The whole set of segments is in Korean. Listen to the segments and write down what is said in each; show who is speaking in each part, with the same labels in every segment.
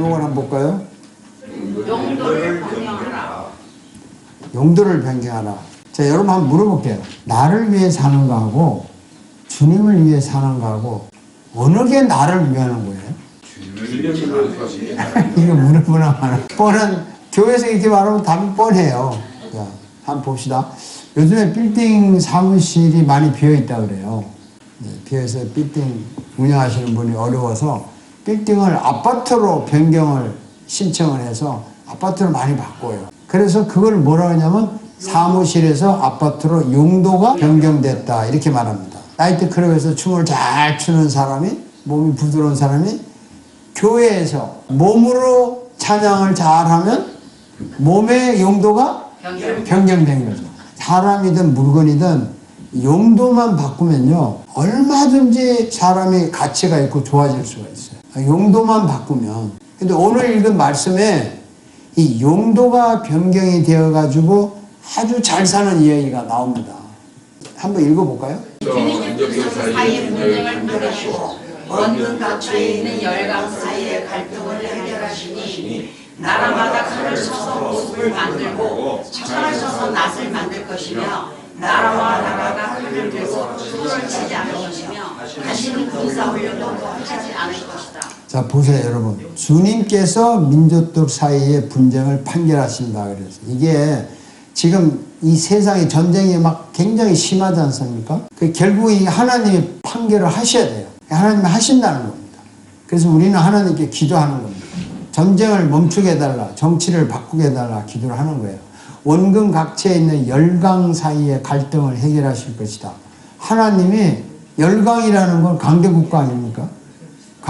Speaker 1: 제목을 한번 볼까요?
Speaker 2: 용도를 변경하라.
Speaker 1: 용도를 변경하라. 자, 여러분 한번 물어볼게요. 나를 위해 사는 거하고 주님을 위해 사는 거하고 어느 게 나를 위하는 거예요? 이거 물어보나 마나. 뻔한, 교회에서 이렇게 말하면 답이 뻔해요. 자, 한번 봅시다. 요즘에 빌딩 사무실이 많이 비어 있다 그래요. 네, 비어서 빌딩 운영하시는 분이 어려워서 빌딩을 아파트로 변경을 신청을 해서 아파트를 많이 바꿔요. 그래서 그걸 뭐라 하냐면 사무실에서 아파트로 용도가 변경됐다 이렇게 말합니다. 나이트 클럽에서 춤을 잘 추는 사람이 몸이 부드러운 사람이 교회에서 몸으로 찬양을 잘하면 몸의 용도가
Speaker 2: 변경.
Speaker 1: 변경된 거죠. 사람이든 물건이든 용도만 바꾸면요 얼마든지 사람이 가치가 있고 좋아질 수가 있어요. 용도만 바꾸면. 근데 오늘 읽은 말씀에 이 용도가 변경이 되어 가지고 아주 잘 사는 이야기가 나옵니다. 한번 읽어볼까요?
Speaker 2: 원근 각처에 있는 열강 사이의 갈등을 해결하시니 나라마다 칼을 쳐서 모습을 만들고 창을 쳐서 낫을 만들 것이며 나라와 나라가 칼을 들고 수를 치지 않을 것이며 다시는 군사훈련도 하지 않을.
Speaker 1: 자 보세요 여러분. 주님께서 민족들 사이의 분쟁을 판결하신다 그래서 이게 지금 이 세상의 전쟁이 막 굉장히 심하지 않습니까? 그 결국 이 하나님이 판결을 하셔야 돼요. 하나님이 하신다는 겁니다. 그래서 우리는 하나님께 기도하는 겁니다. 전쟁을 멈추게 해달라 정치를 바꾸게 해달라 기도를 하는 거예요. 원근 각처에 있는 열강 사이의 갈등을 해결하실 것이다. 하나님이 열강이라는 건 강대국가 아닙니까?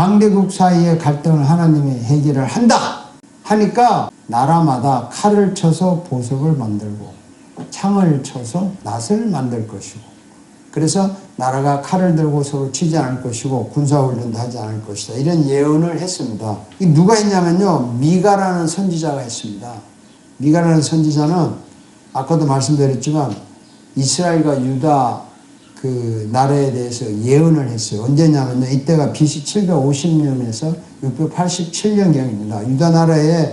Speaker 1: 강대국 사이의 갈등을 하나님이 해결을 한다 하니까 나라마다 칼을 쳐서 보석을 만들고 창을 쳐서 낫을 만들 것이고 그래서 나라가 칼을 들고 서로 치지 않을 것이고 군사훈련도 하지 않을 것이다. 이런 예언을 했습니다. 이 누가 했냐면요. 미가라는 선지자가 했습니다. 미가라는 선지자는 아까도 말씀드렸지만 이스라엘과 유다 그 나라에 대해서 예언을 했어요. 언제냐면요. 이때가 BC 750년에서 687년경입니다. 유다 나라에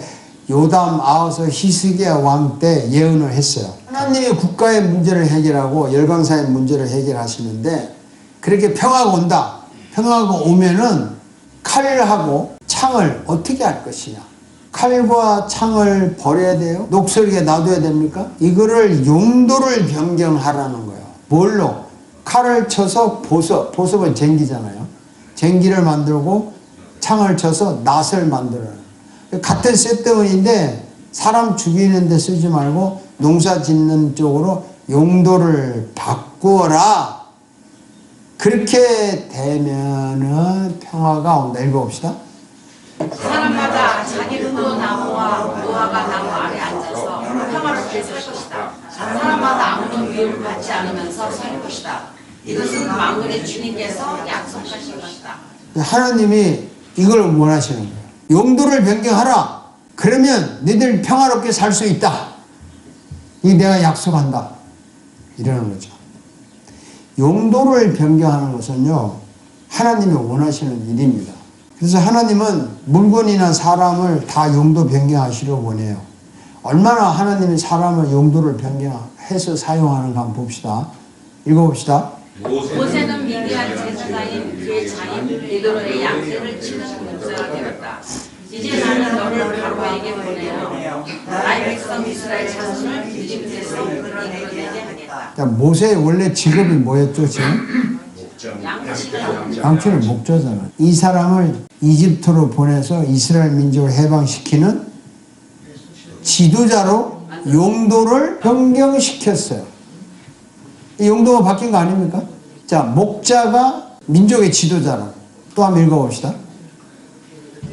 Speaker 1: 요담, 아하서, 히스기야 왕 때 예언을 했어요. 하나님이 국가의 문제를 해결하고 열강사의 문제를 해결하시는데 그렇게 평화가 온다. 평화가 오면은 칼하고 창을 어떻게 할 것이냐. 칼과 창을 버려야 돼요? 녹슬게 놔둬야 됩니까? 이거를 용도를 변경하라는 거예요. 뭘로? 칼을 쳐서 보석, 보석은 쟁기잖아요. 쟁기를 만들고 창을 쳐서 낫을 만들어요. 같은 쇳덩어리인데 사람 죽이는 데 쓰지 말고 농사 짓는 쪽으로 용도를 바꾸어라. 그렇게 되면은 평화가 온다. 읽어봅시다.
Speaker 2: 사람마다 자기 흙도 나무와 무화과 나무 아래 앉아서 평화롭게 살 것이다. 사람마다 아무런 위협을 받지 않으면서 살 것이다. 이것은 만군의 주님께서 약속하신 것이다.
Speaker 1: 하나님이 이걸 원하시는 거예요. 용도를 변경하라. 그러면 너희들 평화롭게 살 수 있다. 이 내가 약속한다. 이러는 거죠. 용도를 변경하는 것은요, 하나님이 원하시는 일입니다. 그래서 하나님은 물건이나 사람을 다 용도 변경하시려고 원해요. 얼마나 하나님이 사람을 용도를 변경해서 사용하는가 한번 봅시다. 읽어봅시다.
Speaker 2: 모세는 미디안 제사장인 그의 장인 리도로의 양떼를 치는 목사가 되었다. 이제 나는 너를 바로에게 보내어 나의 백성 이스라엘 자손을 이집트에서 이끌어내게 하겠다.
Speaker 1: 자, 모세의 원래 직업이 뭐였죠, 지금?
Speaker 2: 양치는
Speaker 1: 목자잖아. 이 사람을 이집트로 보내서 이스라엘 민족을 해방시키는 지도자로 용도를 변경시켰어요. 이 용도가 바뀐 거 아닙니까? 자, 목자가 민족의 지도자로. 또 한번 읽어봅시다.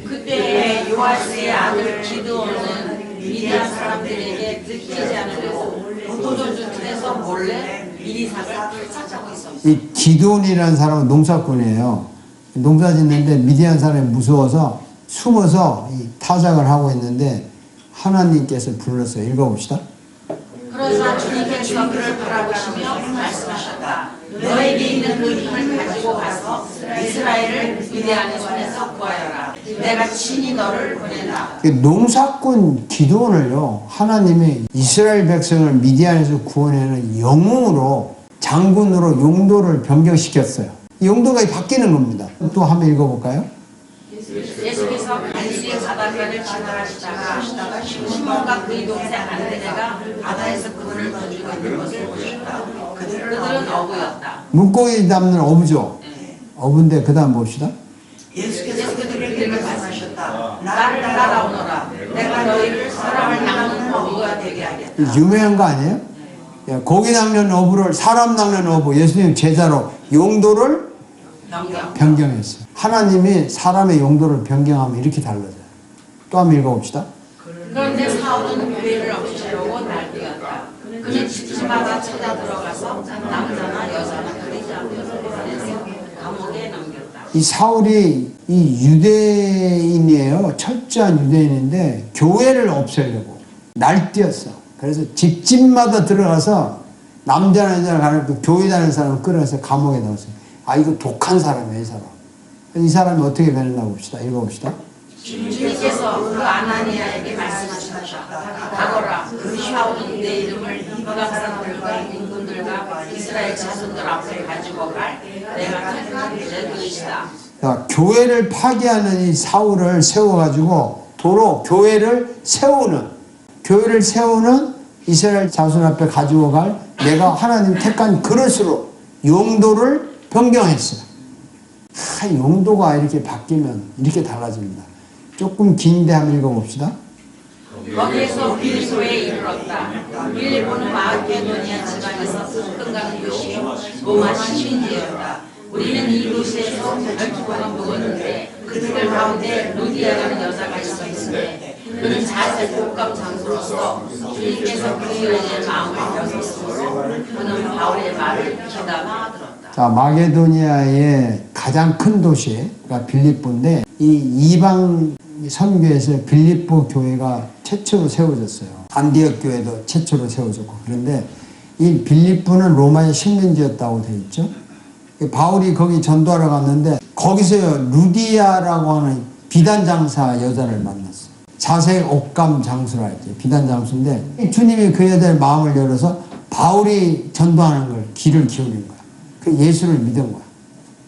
Speaker 2: 그때 요아스의 아들 기드온은 미디안 사람들에게 들키지 않으려고 포도주 틀에서 몰래 미리사를 찾아고 있었다.
Speaker 1: 이 기돈이라는 사람은 농사꾼이에요. 농사 짓는데 미디안 사람이 무서워서 숨어서 이 타작을 하고 있는데 하나님께서 불렀어요. 읽어봅시다.
Speaker 2: 그러자 주님께서 그를 바라보시며 말씀하셨다. 너에게 있는 그 힘을 가지고 가서 이스라엘을 위대한 손에서 구하여라. 내가 친히 너를 보낸다.
Speaker 1: 그 농사꾼 기도원을요 하나님이 이스라엘 백성을 미디안에서 구원하는 영웅으로 장군으로 용도를 변경시켰어요. 이 용도가 바뀌는 겁니다. 또 한번 읽어볼까요?
Speaker 2: 예수께서 갈릴리 바닷가를 지나가시다가 하시다가 시몬과 그의 동생 안드레가 바다에서 그물을 던지고 있는 것을 보셨다. 어부였다.
Speaker 1: 물고기 잡는 어부죠. 어부인데 그 다음 봅시다.
Speaker 2: 예수께서 그들에게 말씀하셨다. 나를 따라오너라. 내가 너희를 사람을 낚는 어부가 되게 하겠다.
Speaker 1: 유명한 거 아니에요? 예, 고기 낚는 어부를 사람 낚는 어부 예수님 제자로 용도를
Speaker 2: 넘겨.
Speaker 1: 변경했어요. 하나님이 사람의 용도를 변경하면 이렇게 달라져요. 또 한번 읽어봅시다.
Speaker 2: 그런데 사울은 교회를 없애려고 날뛰었다. 그는 집집마다 찾아 들어가서 남자나 여자나 그리지 않는 보내서 감옥에 넘겼다.
Speaker 1: 이 사울이 이 유대인이에요. 철저한 유대인인데 교회를 없애려고 날뛰었어. 그래서 집집마다 들어가서 남자나 여자나 그 교회 다니는 사람을 끌어서 감옥에 넣었어요. 아 이거 독한 사람이에요, 이 사람. 이 사람이 어떻게 변했나 봅시다. 읽어봅시다.
Speaker 2: 주님께서 그 아나니아에게 말씀하셨다. 가거라. 그 샤오는 내 이름을 이방 사람들과 임금들과 이스라엘 자손들 앞에 가지고 갈 내가
Speaker 1: 교회를 파괴하는 이 사울을 세워가지고 도로 교회를 세우는 교회를 세우는 이스라엘 자손 앞에 가지고 갈 내가 하나님 택한 그릇으로 용도를 변경했어요. 아, 용도가 이렇게 바뀌면 이렇게 달라집니다. 조금 긴데 한번 읽어봅시다.
Speaker 2: 거기에서 빌리보에 이르렀다. 빌리보는 마케도니아 지방에서 성등가는 도시 로마 시민지였다. 우리는 이 도시에서 열두 번을 묵었는데 그들 가운데 루디아라는 여자가 있었는데 그는 자세 복감 장소로서 주님께서 그 여인의 마음을 여셨으므로 그는 바울의 말을 귀담아 들었다.
Speaker 1: 자, 마게도니아의 가장 큰 도시가 빌립보인데 이 이방 선교에서 빌립보 교회가 최초로 세워졌어요. 안디옥 교회도 최초로 세워졌고 그런데 이 빌립보는 로마의 식민지였다고 되어 있죠. 바울이 거기 전도하러 갔는데 거기서 루디아라고 하는 비단 장사 여자를 만났어요. 자색 옥감 장수라 했죠. 비단 장수인데 주님이 그 여자의 마음을 열어서 바울이 전도하는 걸 귀를 기울인 거야. 그 예수를 믿은 거야.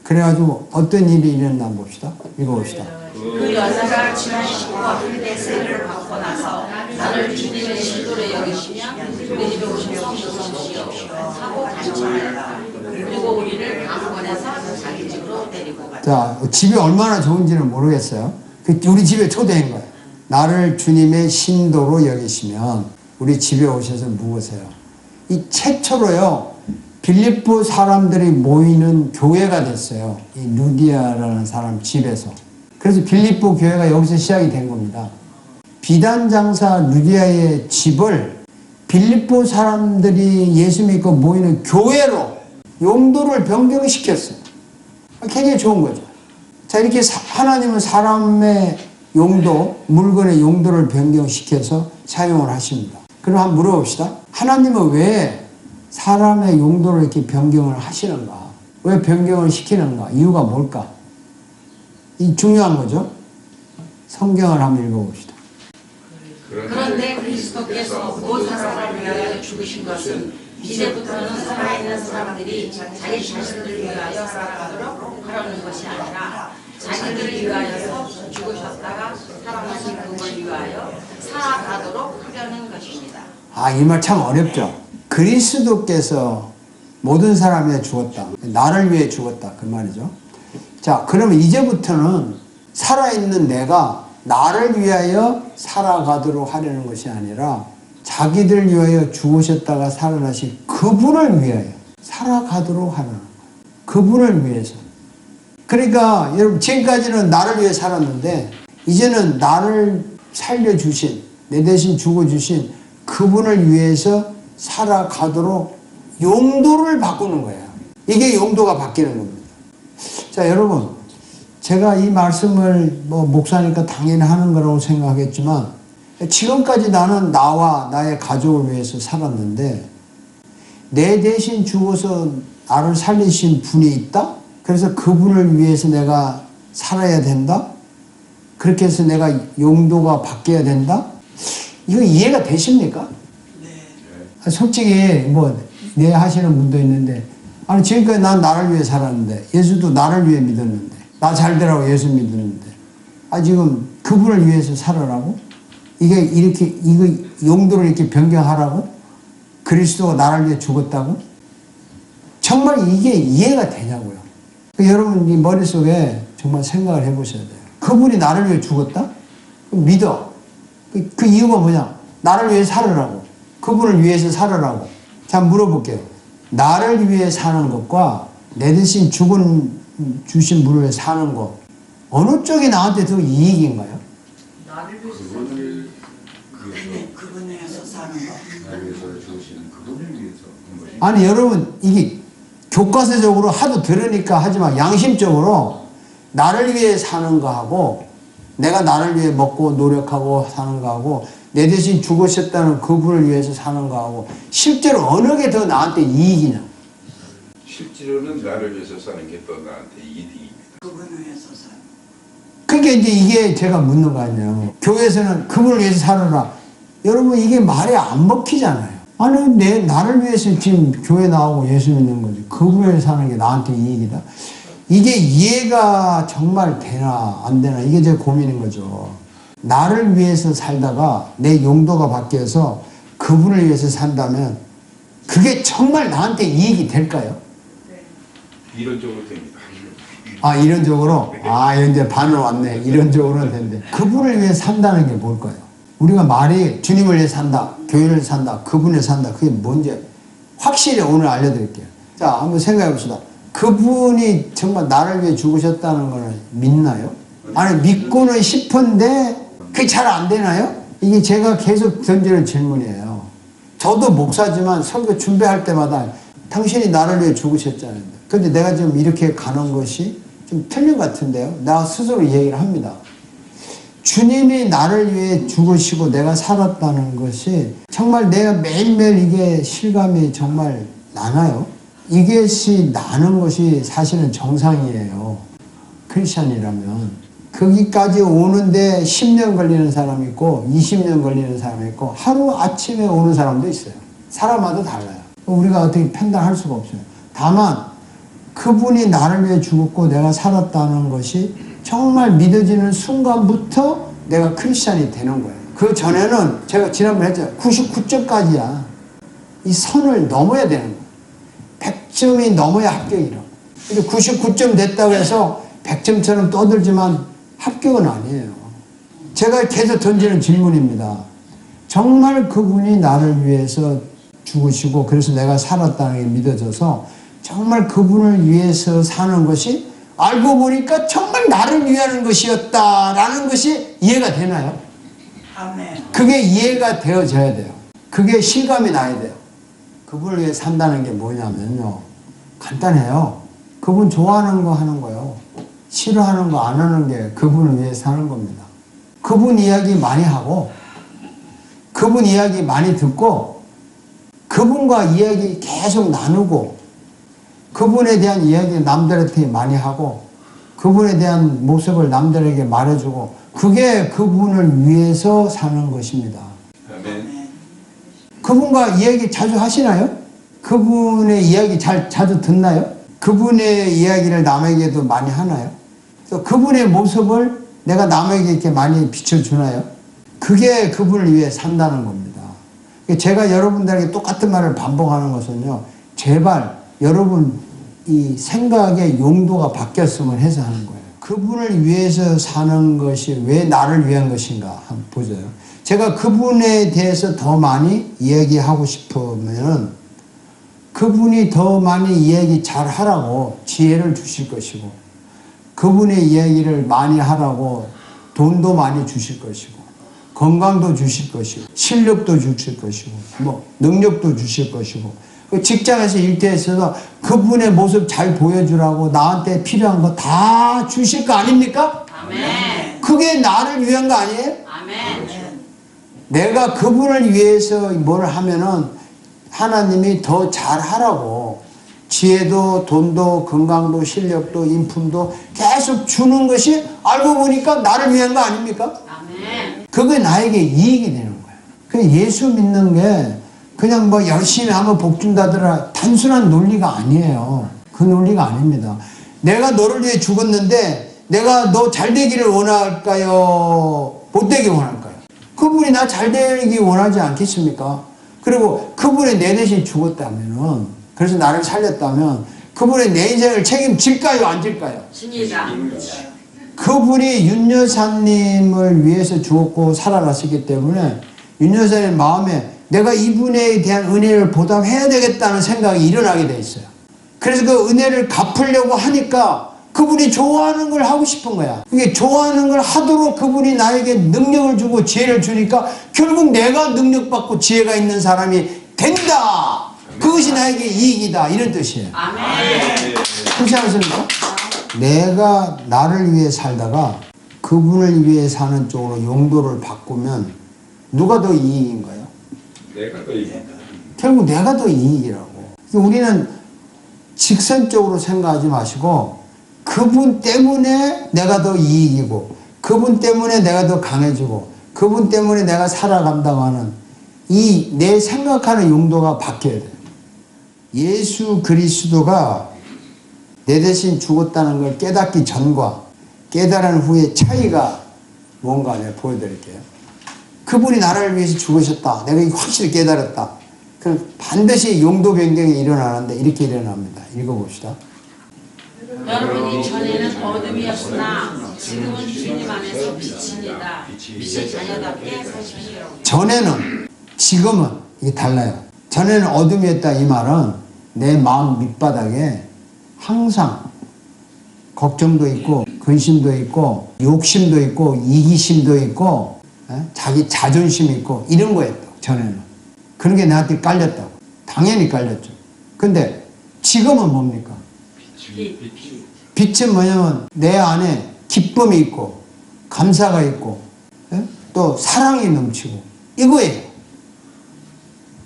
Speaker 1: 그래가지고 어떤 일이 일어났나 봅시다. 읽어봅시다.
Speaker 2: 그 여자가 19와 한때 세례를 받고 나서 나를 주님의 신도로 여기시며 우리 집에 오셔서 오십시오 하고 간청하였다. 그리고 우리를 강권해서 자기 집으로 데리고 갔다.
Speaker 1: 자, 집이 얼마나 좋은지는 모르겠어요. 그 우리 집에 초대한 거예요. 나를 주님의 신도로 여기시면 우리 집에 오셔서 묵으세요. 이 최초로요, 빌립보 사람들이 모이는 교회가 됐어요. 이 루디아라는 사람 집에서. 그래서 빌립보 교회가 여기서 시작이 된 겁니다. 비단 장사 루디아의 집을 빌립보 사람들이 예수 믿고 모이는 교회로 용도를 변경시켰어요. 굉장히 좋은 거죠. 자, 이렇게 사- 하나님은 사람의 용도, 물건의 용도를 변경시켜서 사용을 하십니다. 그럼 한번 물어봅시다. 하나님은 왜 사람의 용도를 이렇게 변경을 하시는가? 왜 변경을 시키는가? 이유가 뭘까? 이 중요한 거죠. 성경을 한번 읽어봅시다.
Speaker 2: 그런데 그리스도께서 모든 사람을 위하여 죽으신 것은 이제부터는 살아있는 사람들이 자기 자신을 위하여 살아가도록 하려는 것이 아니라 자기들을 위하여서 죽으셨다가 살아나신 그걸 위하여 살아가도록 하려는 것입니다.
Speaker 1: 아, 이 말 참 어렵죠. 그리스도께서 모든 사람 위해 죽었다. 나를 위해 죽었다. 그 말이죠. 자, 그러면 이제부터는 살아있는 내가 나를 위하여 살아가도록 하려는 것이 아니라 자기들 위하여 죽으셨다가 살아나신 그분을 위하여 살아가도록 하는. 그분을 위해서. 그러니까 여러분 지금까지는 나를 위해 살았는데 이제는 나를 살려주신 내 대신 죽어주신 그분을 위해서 살아가도록 용도를 바꾸는 거예요. 이게 용도가 바뀌는 겁니다. 자 여러분 제가 이 말씀을 뭐 목사니까 당연히 하는 거라고 생각하겠지만 지금까지 나는 나와 나의 가족을 위해서 살았는데 내 대신 죽어서 나를 살리신 분이 있다? 그래서 그분을 위해서 내가 살아야 된다? 그렇게 해서 내가 용도가 바뀌어야 된다? 이거 이해가 되십니까? 아, 솔직히 뭐내 하시는 분도 있는데 아니 지금까지 난 나를 위해 살았는데 예수도 나를 위해 믿었는데 나 잘 되라고 예수 믿었는데 아 지금 그분을 위해서 살아라고 이게 이렇게 이거 용도를 이렇게 변경하라고 그리스도가 나를 위해 죽었다고 정말 이게 이해가 되냐고요. 그 여러분 이 머릿속에 정말 생각을 해보셔야 돼요. 그분이 나를 위해 죽었다? 믿어. 그, 그 이유가 뭐냐? 나를 위해 살으라고. 그분을 위해서 살으라고. 자, 물어볼게요. 나를 위해 사는 것과 내 대신 죽은, 주신 분을 위해 사는 것. 어느 쪽이 나한테 더 이익인가요?
Speaker 2: 나를 위해서
Speaker 3: 그분을 그
Speaker 4: 그분 위해서 사는 거.
Speaker 3: 나를 위해서 주시는 그분을 위해서
Speaker 1: 아니, 여러분, 이게 교과서적으로 하도 들으니까 하지만 양심적으로 나를 위해 사는 거하고 내가 나를 위해 먹고 노력하고 사는 거하고 내 대신 죽으셨다는 그분을 위해서 사는 거하고 실제로 어느 게 더 나한테 이익이냐?
Speaker 3: 실제로는 나를 위해서 사는 게 더 나한테 이득입니다.
Speaker 4: 그분 위해서 사는
Speaker 1: 그러니까 이제 이게 제가 묻는 거 아니에요. 교회에서는 그분을 위해서 살아라. 여러분 이게 말이 안 먹히잖아요. 아니 내 나를 위해서 지금 교회 나오고 예수 믿는 거지. 그분을 위해서 사는 게 나한테 이익이다. 이게 이해가 정말 되나 안 되나 이게 제 고민인 거죠. 나를 위해서 살다가 내 용도가 바뀌어서 그분을 위해서 산다면 그게 정말 나한테 이익이 될까요?
Speaker 3: 이론적으로 됩니다.
Speaker 1: 아 이론적으로 아 이제 반을 왔네 이론적으로는 되는데 그분을 위해 산다는 게 뭘까요? 우리가 말이 주님을 위해 산다 교회를 산다 그분을 산다 그게 뭔지 확실히 오늘 알려드릴게요 자 한번 생각해 봅시다 그분이 정말 나를 위해 죽으셨다는 걸 믿나요? 아니 믿고는 싶은데 그게 잘 안 되나요? 이게 제가 계속 던지는 질문이에요 저도 목사지만 설교 준비할 때마다 당신이 나를 위해 죽으셨잖아요. 근데 내가 지금 이렇게 가는 것이 좀 틀린 것 같은데요. 나 스스로 얘기를 합니다. 주님이 나를 위해 죽으시고 내가 살았다는 것이 정말 내가 매일매일 이게 실감이 정말 나나요? 이것이 나는 것이 사실은 정상이에요. 크리스천이라면. 거기까지 오는데 10년 걸리는 사람이 있고 20년 걸리는 사람이 있고 하루 아침에 오는 사람도 있어요. 사람마다 달라요. 우리가 어떻게 판단할 수가 없어요. 다만 그분이 나를 위해 죽었고 내가 살았다는 것이 정말 믿어지는 순간부터 내가 크리스천이 되는 거예요. 그 전에는 제가 지난번에 했죠. 99점까지야. 이 선을 넘어야 되는 거예요. 100점이 넘어야 합격이라고. 근데 99점 됐다고 해서 100점처럼 떠들지만 합격은 아니에요. 제가 계속 던지는 질문입니다. 정말 그분이 나를 위해서 죽으시고 그래서 내가 살았다는 게 믿어져서 정말 그분을 위해서 사는 것이 알고 보니까 정말 나를 위하는 것이었다라는 것이 이해가 되나요?
Speaker 4: 아멘.
Speaker 1: 그게 이해가 되어져야 돼요. 그게 실감이 나야 돼요. 그분을 위해 산다는 게 뭐냐면요. 간단해요. 그분 좋아하는 거 하는 거요. 싫어하는 거 안 하는 게 그분을 위해 사는 겁니다. 그분 이야기 많이 하고, 그분 이야기 많이 듣고, 그분과 이야기 계속 나누고, 그분에 대한 이야기 남들한테 많이 하고, 그분에 대한 모습을 남들에게 말해주고, 그게 그분을 위해서 사는 것입니다.
Speaker 3: 아멘.
Speaker 1: 그분과 이야기 자주 하시나요? 그분의 이야기 잘 자주 듣나요? 그분의 이야기를 남에게도 많이 하나요? 또 그분의 모습을 내가 남에게 이렇게 많이 비춰주나요? 그게 그분을 위해 산다는 겁니다. 제가 여러분들에게 똑같은 말을 반복하는 것은요, 제발 여러분 이 생각의 용도가 바뀌었으면 해서 하는 거예요. 그분을 위해서 사는 것이 왜 나를 위한 것인가 한번 보세요. 제가 그분에 대해서 더 많이 이야기하고 싶으면 그분이 더 많이 이야기 잘 하라고 지혜를 주실 것이고 그분의 이야기를 많이 하라고 돈도 많이 주실 것이고 건강도 주실 것이고 실력도 주실 것이고 뭐 능력도 주실 것이고 그 직장에서 일터에서 그분의 모습 잘 보여주라고 나한테 필요한 거 다 주실 거 아닙니까?
Speaker 2: 아멘.
Speaker 1: 그게 나를 위한 거 아니에요?
Speaker 2: 아멘.
Speaker 1: 내가 그분을 위해서 뭘 하면은 하나님이 더 잘하라고 지혜도 돈도 건강도 실력도 인품도 계속 주는 것이 알고 보니까 나를 위한 거 아닙니까?
Speaker 2: 아멘.
Speaker 1: 그게 나에게 이익이 되는 거예요. 그 예수 믿는 게 그냥 뭐 열심히 하면 복 준다더라 단순한 논리가 아니에요. 그 논리가 아닙니다. 내가 너를 위해 죽었는데 내가 너 잘 되기를 원할까요? 못 되기 원할까요? 그분이 나 잘 되기 원하지 않겠습니까? 그리고 그분이 내 대신 죽었다면은 그래서 나를 살렸다면 그분의 내 인생을 책임질까요? 안 질까요?
Speaker 2: 줍니다.
Speaker 1: 그분이 윤 여사님을 위해서 죽었고 살아갔었기 때문에 윤 여사님 마음에 내가 이분에 대한 은혜를 보답해야 되겠다는 생각이 일어나게 돼 있어요. 그래서 그 은혜를 갚으려고 하니까 그분이 좋아하는 걸 하고 싶은 거야. 이게 좋아하는 걸 하도록 그분이 나에게 능력을 주고 지혜를 주니까 결국 내가 능력받고 지혜가 있는 사람이 된다. 그것이 나에게 이익이다. 이런 뜻이에요.
Speaker 2: 아멘.
Speaker 1: 그렇지 않습니까? 내가 나를 위해 살다가 그분을 위해 사는 쪽으로 용도를 바꾸면 누가 더 이익인가요?
Speaker 3: 내가 또 이거.
Speaker 1: 결국 내가 더 이익이라고. 우리는 직선적으로 생각하지 마시고 그분 때문에 내가 더 이익이고 그분 때문에 내가 더 강해지고 그분 때문에 내가 살아간다고 하는 이 내 생각하는 용도가 바뀌어야 돼요. 예수 그리스도가 내 대신 죽었다는 걸 깨닫기 전과 깨달은 후의 차이가 뭔가 내가 보여드릴게요. 그분이 나를 위해서 죽으셨다. 내가 확실히 깨달았다. 그럼 반드시 용도 변경이 일어나는데 이렇게 일어납니다. 읽어봅시다.
Speaker 2: 여러분이 전에는 어둠이었으나 지금은 주님 안에서 빛입니다. 빛의 자녀답게 사십시오.
Speaker 1: 전에는 지금은 이게 달라요. 전에는 어둠이었다 이 말은 내 마음 밑바닥에 항상 걱정도 있고 근심도 있고 욕심도 있고 이기심도 있고 에? 자기 자존심 있고 이런 거였다 전에는 그런 게 나한테 깔렸다고 당연히 깔렸죠. 근데 지금은 뭡니까?
Speaker 2: 빛.
Speaker 1: 빛은 뭐냐면 내 안에 기쁨이 있고 감사가 있고 예? 또 사랑이 넘치고 이거예요.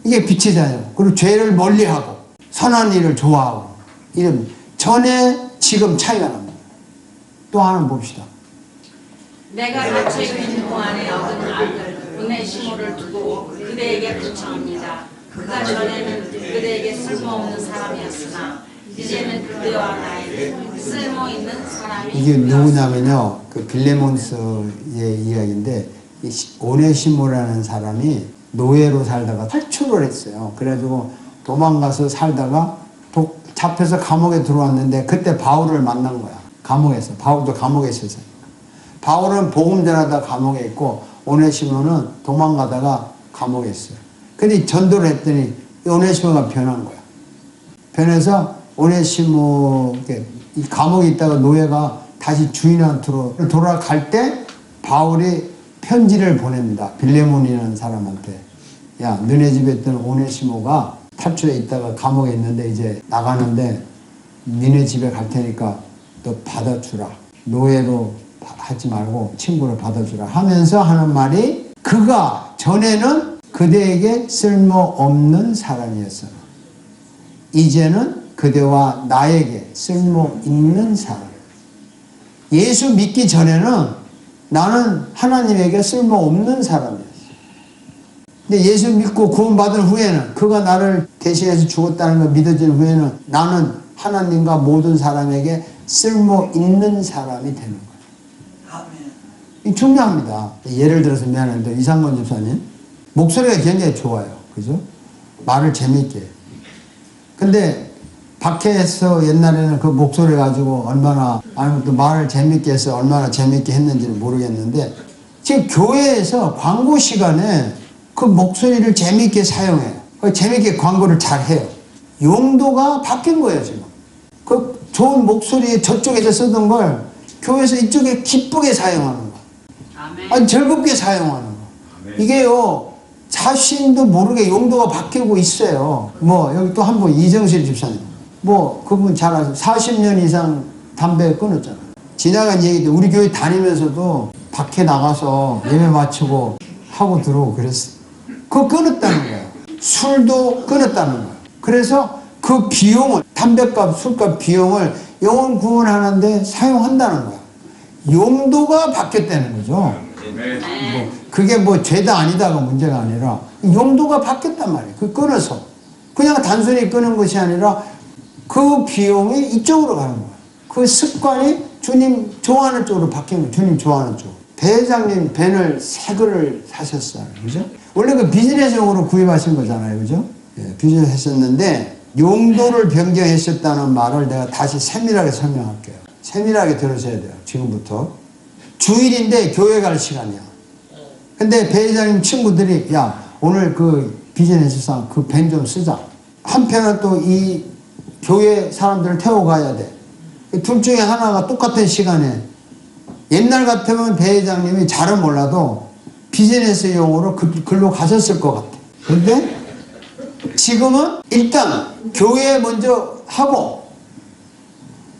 Speaker 1: 이게 빛이잖아요. 그리고 죄를 멀리하고 선한 일을 좋아하고 이런 전에 지금 차이가 납니다. 또 하나 봅시다.
Speaker 2: 내가 갇혀 있는 동안에 얻은 아들 은혜시모를 두고 그대에게 부청합니다. 그가 전에는 그대에게 쓸모없는 사람이었으나 이제는 그대와 나에게 쓸모 있는 사람이
Speaker 1: 이게 누구냐면요. 그 빌레몬스의 이야기인데 오네시모라는 사람이 노예로 살다가 탈출을 했어요. 그래가지고 도망가서 살다가 독, 잡혀서 감옥에 들어왔는데 그때 바울을 만난 거야. 감옥에서. 바울도 감옥에 있었어요. 바울은 복음 전하다 감옥에 있고 오네시모는 도망가다가 감옥에 있어요. 근데 전도를 했더니 이 오네시모가 변한 거야. 변해서 오네시모 감옥에 있다가 노예가 다시 주인한테로 돌아갈 때 바울이 편지를 보냅니다. 빌레몬이라는 사람한테 야 너네 집에 있던 오네시모가 탈출해 있다가 감옥에 있는데 이제 나가는데 니네 집에 갈 테니까 너 받아주라. 노예로 바- 하지 말고 친구를 받아주라 하면서 하는 말이 그가 전에는 그대에게 쓸모없는 사람이었어. 이제는 그대와 나에게 쓸모 있는 사람. 예수 믿기 전에는 나는 하나님에게 쓸모 없는 사람이었어. 근데 예수 믿고 구원받은 후에는 그가 나를 대신해서 죽었다는 걸 믿어진 후에는 나는 하나님과 모든 사람에게 쓸모 있는 사람이 되는 거예요.
Speaker 4: 아멘.
Speaker 1: 이 중요합니다. 예를 들어서 미안한데 이상건 집사님 목소리가 굉장히 좋아요. 그죠? 말을 재밌게. 근데 밖에서 옛날에는 그 목소리 가지고 얼마나 아니면 또 말을 재밌게 해서 얼마나 재밌게 했는지는 모르겠는데 지금 교회에서 광고 시간에 그 목소리를 재밌게 사용해요. 그 재밌게 광고를 잘 해요. 용도가 바뀐 거예요, 지금. 그 좋은 목소리에 저쪽에서 쓰던 걸 교회에서 이쪽에 기쁘게 사용하는 거. 아니 즐겁게 사용하는 거. 이게요 자신도 모르게 용도가 바뀌고 있어요. 뭐 여기 또한분 이정실 집사님. 뭐 그분 잘 아세요. 40년 이상 담배 끊었잖아요. 지나간 얘기인데 우리 교회 다니면서도 밖에 나가서 예배 마치고 하고 들어오고 그랬어. 그거 끊었다는 거예요. 술도 끊었다는 거예요. 그래서 그 비용을 담배값, 술값 비용을 영혼 구원하는데 사용한다는 거야. 용도가 바뀌었다는 거죠. 뭐 그게 뭐 죄다 아니다가 문제가 아니라 용도가 바뀌었단 말이에요. 그 끊어서 그냥 단순히 끊은 것이 아니라 그 비용이 이쪽으로 가는 거야. 그 습관이 주님 좋아하는 쪽으로 바뀐 거예요. 주님 좋아하는 쪽. 배회장님 벤을 새 거를 사셨어요. 그죠? 원래 그 비즈니스용으로 구입하신 거잖아요. 그죠? 예, 비즈니스 했었는데 용도를 변경했었다는 말을 내가 다시 세밀하게 설명할게요. 세밀하게 들으셔야 돼요. 지금부터. 주일인데 교회 갈 시간이야. 근데 배회장님 친구들이 야 오늘 그 비즈니스상 그 벤 좀 쓰자. 한편은 또 이 교회 사람들을 태워가야 돼. 둘 중에 하나가 똑같은 시간에 옛날 같으면 배 회장님이 잘은 몰라도 비즈니스용으로 그- 글로 가셨을 것 같아. 근데 지금은 일단 교회에 먼저 하고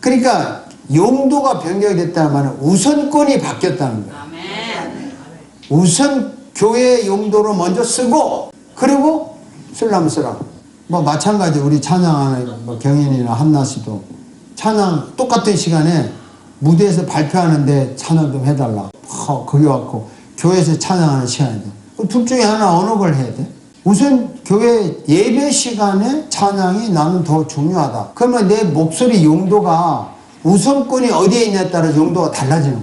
Speaker 1: 그러니까 용도가 변경이 됐다는 말은 우선권이 바뀌었다는 거야. 우선 교회 용도로 먼저 쓰고 그리고 쓸라면 쓰라. 뭐 마찬가지 우리 찬양하는 뭐 경인이나 한나 씨도 찬양 똑같은 시간에 무대에서 발표하는데 찬양 좀 해달라. 어, 거기 왔고 교회에서 찬양하는 시간이다. 그둘 중에 하나 어느 걸 해야 돼? 우선 교회 예배 시간에 찬양이 나는 더 중요하다. 그러면 내 목소리 용도가 우선권이 어디에 있냐에 따라 용도가 달라지는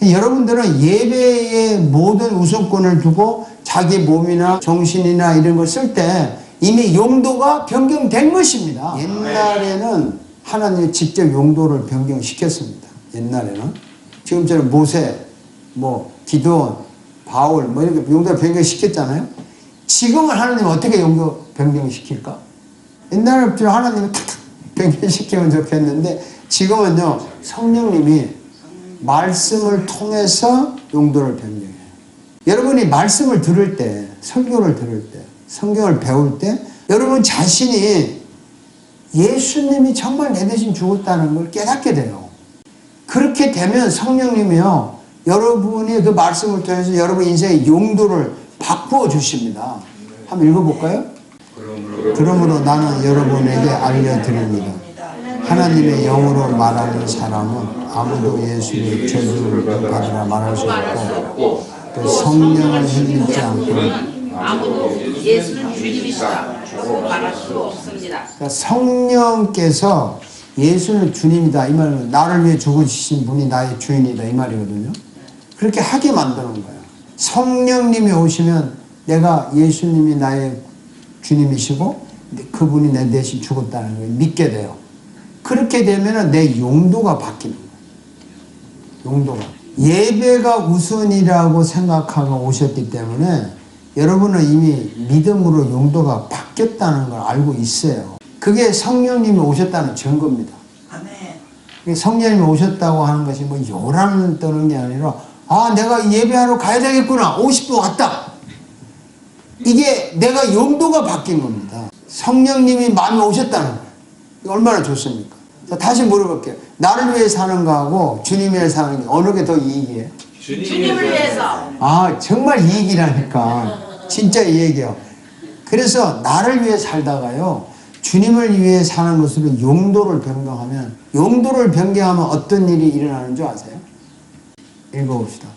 Speaker 1: 거예요. 여러분들은 예배의 모든 우선권을 두고 자기 몸이나 정신이나 이런 걸 쓸 때 이미 용도가 변경된 것입니다. 옛날에는 하나님이 직접 용도를 변경시켰습니다. 옛날에는. 지금처럼 모세, 뭐, 기도원, 바울, 뭐 이렇게 용도를 변경시켰잖아요. 지금은 하나님 어떻게 용도 변경시킬까? 옛날에 좀 하나님이 탁탁 변경시키면 좋겠는데 지금은요, 성령님이 말씀을 통해서 용도를 변경해요. 여러분이 말씀을 들을 때, 설교를 들을 때, 성경을 배울 때, 여러분 자신이 예수님이 정말 내 대신 죽었다는 걸 깨닫게 돼요. 그렇게 되면 성령님이요, 여러분이 그 말씀을 통해서 여러분 인생의 용도를 바꾸어 주십니다. 한번 읽어볼까요? 그러므로 나는 여러분에게 알려드립니다. 하나님의 영으로 말하는 사람은 아무도 예수를 저주를 받으라 말할 수 없고 또 성령을 흘리지 않고
Speaker 2: 아무도 예수는 주님이시다고 말할 수 없습니다.
Speaker 1: 그러니까 성령께서 예수는 주님이다 이 말은 나를 위해 죽으신 분이 나의 주인이다 이 말이거든요. 그렇게 하게 만드는 거예요. 성령님이 오시면 내가 예수님이 나의 주님이시고 그분이 내 대신 죽었다는 걸 믿게 돼요. 그렇게 되면 내 용도가 바뀌는 거예요. 용도가. 예배가 우선이라고 생각하고 오셨기 때문에 여러분은 이미 믿음으로 용도가 바뀌었다는 걸 알고 있어요. 그게 성령님이 오셨다는 증거입니다.
Speaker 4: 아멘.
Speaker 1: 성령님이 오셨다고 하는 것이 뭐 요란 떠는 게 아니라 아 내가 예배하러 가야 되겠구나 50분 왔다 이게 내가 용도가 바뀐 겁니다 성령님이 마음에 오셨다는 거예요 이거 얼마나 좋습니까 자, 다시 물어볼게요 나를 위해 사는 거하고 주님 위해 사는 게 어느 게 더 이익이에요?
Speaker 2: 주님을 위해서.
Speaker 1: 아 정말 이익이라니까. 진짜 이 얘기요. 그래서 나를 위해 살다가요 주님을 위해 사는 것으로 용도를 변경하면 용도를 변경하면 어떤 일이 일어나는 줄 아세요? 읽어봅시다.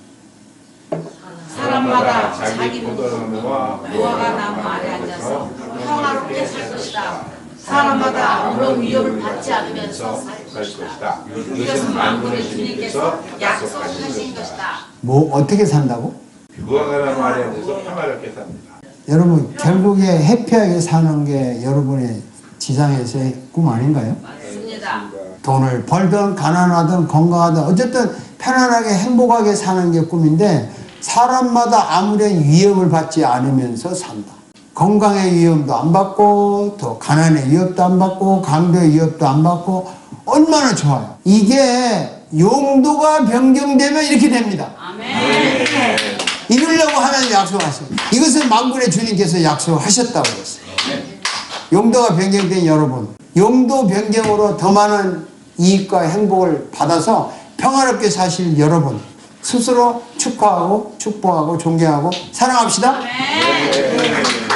Speaker 2: 사람마다 자기 포도나무와 무화과 나무 아래 앉아서 평화롭게 살 것이다. 사람마다 아무런 위협을 받지 않으면서 살 것이다. 이것은 만군의 주님께서 약속하신 것이다.
Speaker 1: 뭐 어떻게 산다고?
Speaker 3: 무화과나무 아래 앉아서 평화롭게 삽니다.
Speaker 1: 여러분 결국에 해피하게 사는 게 여러분의 지상에서의 꿈 아닌가요?
Speaker 2: 맞습니다.
Speaker 1: 돈을 벌든 가난하든 건강하든 어쨌든 편안하게 행복하게 사는 게 꿈인데 사람마다 아무런 위협을 받지 않으면서 산다. 건강의 위협도 안 받고 또 가난의 위협도 안 받고 강도의 위협도 안 받고 얼마나 좋아요. 이게 용도가 변경되면 이렇게 됩니다.
Speaker 2: 아멘.
Speaker 1: 이루려고 하나님 약속하십니다. 이것은 만군의 주님께서 약속하셨다고 그랬어요. 용도가 변경된 여러분, 용도 변경으로 더 많은 이익과 행복을 받아서 평화롭게 사실 여러분 스스로 축하하고 축복하고 존경하고 사랑합시다.
Speaker 2: 아멘.